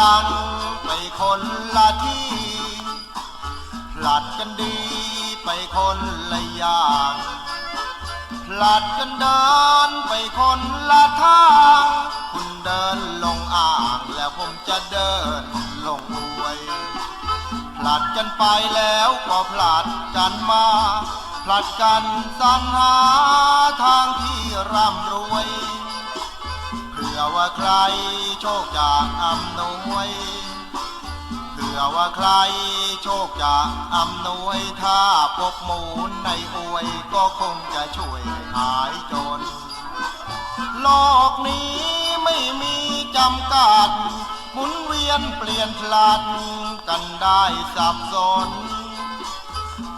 ดังไปคนละที่ผลัดกันดีไปคนละอย่างผลัดกันเดินไปคนละทาง คุณเดินลงอ่างแล้วผมจะเดินลงห้วยผลัดกันไปแล้วก็ผลัดกันมาผลัดกันสรรหาทางที่ร่ำรวย ผื่อว่าใครโชคจะอำนวยเผื่อว่าใครโชคจะอำนวยถ้าพบหมูลในอวยก็คงจะช่วยให้หายจน โลกนี้ไม่มีจำกัดหมุนเวียนเปลี่ยนพลัดกันได้สับสน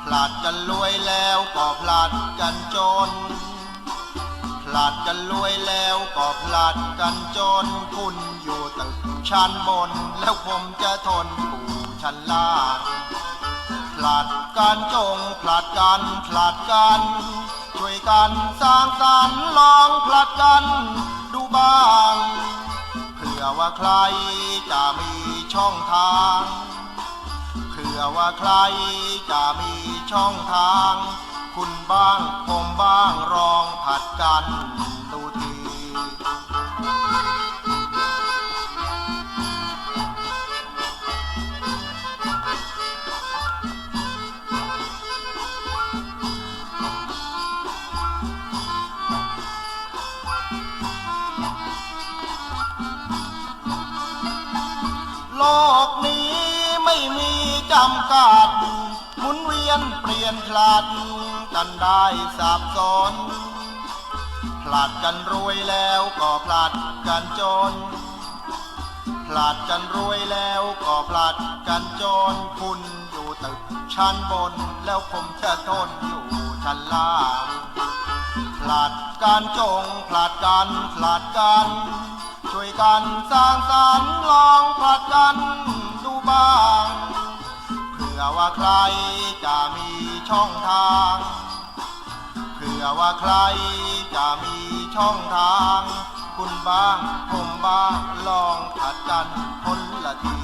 พลัดกันรวยแล้วก็พลัดกันจน พลัดกันรวยแล้วก็พลัดกันจนคุณอยู่ตึกชั้นบน แล้วผมจะทนอยู่ชั้นล่างผลัดกันจงผลัดกันผลัดกัน ช่วยกันสร้างสรรค์ลองผลัดกันดูบ้างเผื่อว่าใครจะมีช่องทางเผื่อว่าใครจะมีช่องทาง คุณบ้างผมบ้างลองผัดกันดูที โลกนี้ไม่มีจำกัด เปลี่ยนผลัดกันได้สับสนผลัดกันรวยแล้วก็ผลัดกันจนผลัดกันรวยแล้วก็ผลัดกันจนคุณอยู่ตึกชั้นบนแล้วผมจะทนอยู่ชั้นล่างผลัดกันจงผลัดกันผลัดกัน ช่วยกันสร้างสรรค์ลองผลัดกันดูบ้าง ว่าใครจะมีช่องทาง เผื่อว่าใครจะมีช่องทาง คุณบ้างผมบ้างลองผัดกันคนละที